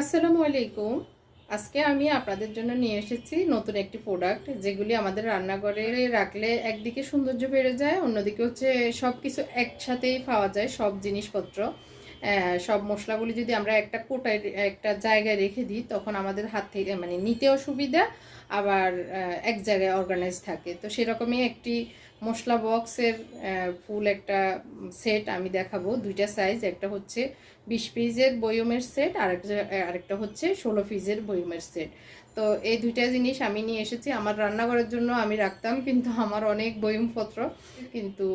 আসসালামু আলাইকুম। আজকে আমি আপনাদের জন্য নিয়ে এসেছি নতুন একটি প্রোডাক্ট যেগুলি আমাদের রান্নাঘরে রাখলে একদিকে সৌন্দর্য বেড়ে যায়, অন্যদিকে হচ্ছে সব কিছু একসাথেই পাওয়া যায়, সব জিনিসপত্র। সব মশলাগুলি যদি আমরা একটা কোটায় একটা জায়গায় রেখে দিই, তখন আমাদের হাত থেকে মানে নিতেও সুবিধা, আবার এক জায়গায় অর্গানাইজ থাকে। তো সেরকমই একটি মশলা বক্সের ফুল একটা সেট আমি দেখাবো। দুইটা সাইজ একটা হচ্ছে বিশ পিসের বয়মের সেট, আর আরেকটা হচ্ছে ষোলো পিসের বয়মের সেট। তো এই দুইটা জিনিস আমি নিয়ে এসেছি। আমার রান্নাঘরের জন্য আমি রাখতাম, কিন্তু আমার অনেক বয়মপত্র, কিন্তু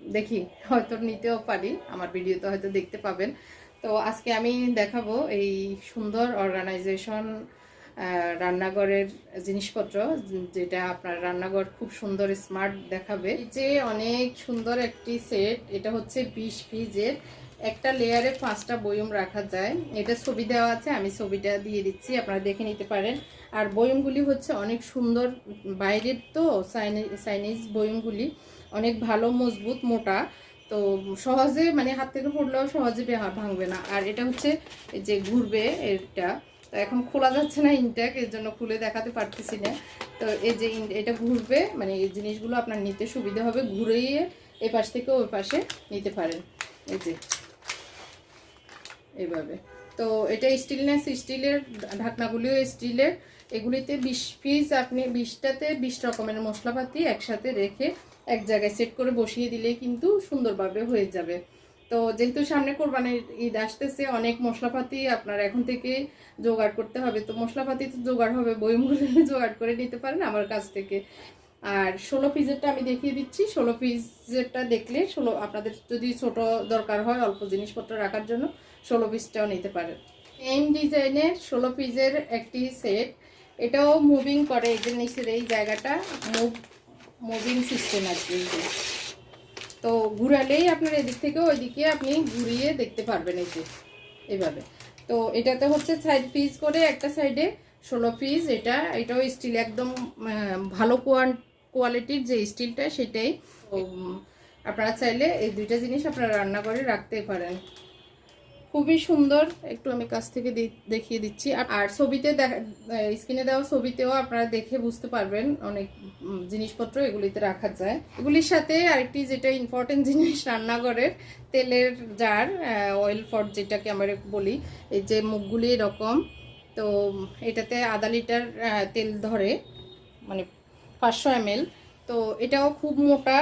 দেখি, হয়তো নিতেও পারি। আমার ভিডিওতে হয়তো দেখতে পাবেন। তো আজকে আমি দেখাবো এই সুন্দর অর্গানাইজেশন রান্নাঘরের জিনিসপত্র, যেটা আপনার রান্নাঘর খুব সুন্দর স্মার্ট দেখাবে। যে অনেক সুন্দর একটি সেট এটা হচ্ছে বিশ পিসের একটা লেয়ারে পাঁচটা বয়ম রাখা যায়। এটা ছবি দেওয়া আছে, আমি ছবিটা দিয়ে দিচ্ছি, আপনারা দেখে নিতে পারেন। আর বয়মগুলি হচ্ছে অনেক সুন্দর, বাইরের তো চাইনিজ বয়মগুলি অনেক ভালো, মজবুত, মোটা। তো সহজে মানে হাত থেকে পড়লেও সহজে ভাঙবে না। আর এটা হচ্ছে যে ঘুরবে, এটা। তো এখন খোলা যাচ্ছে না ইনটেক এর জন্য খুলে দেখাতে পারতেছি না। তো এই যে এটা ঘুরবে মানে এই জিনিসগুলো আপনার নিতে সুবিধা হবে। ঘুরিয়ে এ পাশ থেকে ওই পাশে নিতে পারেন। এই যে এভাবে। তো এটা স্টিলনেস, স্টিলের ঢাকনাগুলিও স্টিলের। এগুলিতে বিশ পিস আপনি বিশটাতে বিশ রকমের মশলাপাতি একসাথে রেখে এক জায়গায় সেট করে বসিয়ে দিলে কিন্তু সুন্দরভাবে হয়ে যাবে। তো যেহেতু সামনে কোরবানির ঈদ আসতেছে, অনেক মশলাপাতি আপনার এখন থেকে জোগাড় করতে হবে। তো মশলাপাতি তো জোগাড় হবে বইমগুলো জোগাড় করে নিতে পারেন আমার কাছ থেকে। আর ষোলো পিসেরটা আমি দেখিয়ে দিচ্ছি। ষোলো পিসেরটা দেখলে ষোলো, আপনাদের যদি ছোট দরকার হয় অল্প জিনিসপত্র রাখার জন্য, ষোলো পিসটাও নিতে পারেন। এম ডিজাইনের ষোলো পিসের একটি সেট। এটাও মুভিং করে এই যে এই জায়গাটা মুভ মুভিং সিস্টেম কি। এই যে। তো ঘুরালেই আপনার এদিক থেকে ওইদিকে আপনি ঘুরিয়ে দেখতে পারবেন এই যে এইভাবে তো এটাতে হচ্ছে সাইড পিস করে একটা সাইডে ষোলো পিস এটা, এটাও স্টিল একদম ভালো কোয়ান কোয়ালিটির যে স্টিলটা সেটাই। আপনারা চাইলে এই দুইটা জিনিস আপনারা রান্না করে রাখতে পারেন। খুবই সুন্দর। একটু আমি কাছ থেকে দেখিয়ে দিচ্ছি। আর- ছবিতে স্ক্রিনে দেওয়া ছবিতেও আপনারা দেখে বুঝতে পারবেন অনেক জিনিসপত্র এগুলিতে রাখা যায়। এগুলির সাথে আরেকটি যেটা ইম্পর্টেন্ট জিনিস রান্নাঘরের তেলের জার অয়েল ফট যেটাকে আমরা বলি, এই যে মুখগুলি এরকম, তো এটাতে আধা লিটার তেল ধরে মানে পাঁচশো এমএল। তো এটাও খুব মোটা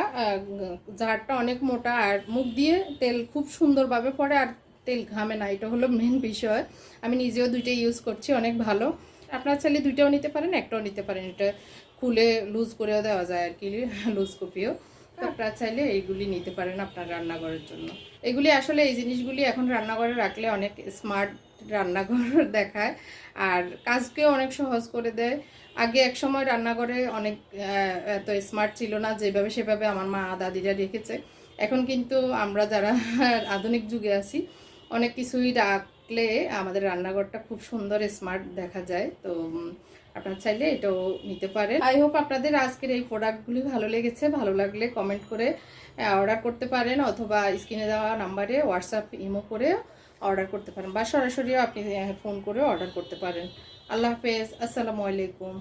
জারটা অনেক মোটা, আর মুখ দিয়ে তেল খুব সুন্দরভাবে পড়ে। আর তেল ঘামে না এটা হলো মেন বিষয়। আমি নিজেও দুইটাই ইউজ করছি অনেক ভালো। আপনার চাইলে দুইটাও নিতে পারেন একটাও নিতে পারেন। এটা খুলে লুজ করেও দেওয়া যায় আর কি লুজ কপিও। তো আপনারা চাইলে এইগুলি নিতে পারেন আপনার রান্নাঘরের জন্য। এগুলি আসলে এই জিনিসগুলি এখন রান্নাঘরে রাখলে অনেক স্মার্ট রান্নাঘর দেখায়। আর কাজকেও অনেক সহজ করে দেয়। আগে এক সময় রান্নাঘরে অনেক এত স্মার্ট ছিল না যেভাবে সেভাবে আমার মা দাদিরা রেখেছে। এখন কিন্তু আমরা যারা আধুনিক যুগে আছি অনেক কিছুই রাখলে আমাদের রান্নাঘরটা খুব সুন্দর স্মার্ট দেখা যায়। তো আপনারা চাইলে এটাও নিতে পারেন। আই হোপ আপনাদের আজকের এই প্রোডাক্টগুলি ভালো লেগেছে। ভালো লাগলে কমেন্ট করে অর্ডার করতে পারেন অথবা স্ক্রিনে দেওয়া নাম্বারে হোয়াটসঅ্যাপ ইমো করে অর্ডার করতে পারেন। বা সরাসরিও আপনি ফোন করে অর্ডার করতে পারেন। আল্লাহ হাফেজ। আসসালামু আলাইকুম।